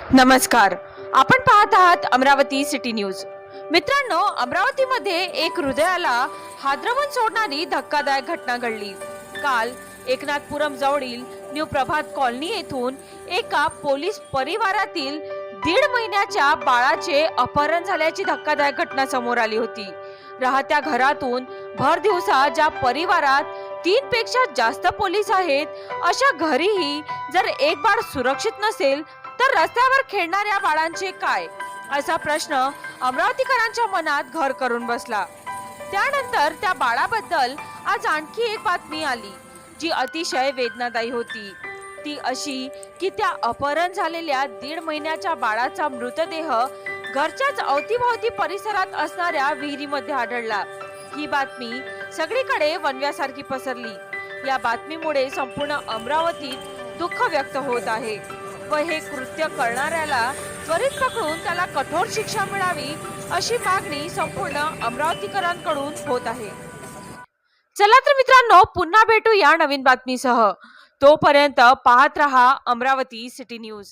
नमस्कार. आपण पाहत आहात अमरावती सिटी न्यूज. मित्रांनो अमरावतीमध्ये एक हृदयाला हादरवून सोडणारी धक्कादायक घटना घडली. काल एकनाथपुरम जवळील न्यू प्रभात कॉलनी येथून एका पोलीस परिवारातील दीड महिन्याच्या बाळाचे अपहरण झाल्याची धक्कादायक घटना समोर आली होती. राहत्या घरातून भर दिवसा ज्या परिवारात तीन पेक्षा जास्त पोलीस आहेत अशा घरीही जर एक बाळ सुरक्षित नसेल तर रस्त्यावर खेळणाऱ्या बाळांचे काय? असा प्रश्न अमरावतीकरांच्या मनात घर करून बसला. त्यानंतर त्या बाळाबद्दल आज आणखी एक बातमी आली जी अतिशय वेदनादायी होती. ती अशी की त्या अपहरण झालेल्या दीड महिन्याच्या बाळाचा मृतदेह घरच्याच अवतीभोवती परिसरात असणाऱ्या विहिरीमध्ये आढळला. ही बातमी सगळीकडे वनव्यासारखी पसरली. या बातमीमुळे संपूर्ण अमरावतीत दुःख व्यक्त होत आहे. व हे कृत्य करणाऱ्याला त्वरित पकडून त्याला कठोर शिक्षा मिळावी अशी मागणी संपूर्ण अमरावतीकरांकडून होत आहे. चला तर मित्रांनो पुन्हा भेटू या नवीन बातमीसह. तोपर्यंत पाहत रहा अमरावती सिटी न्यूज.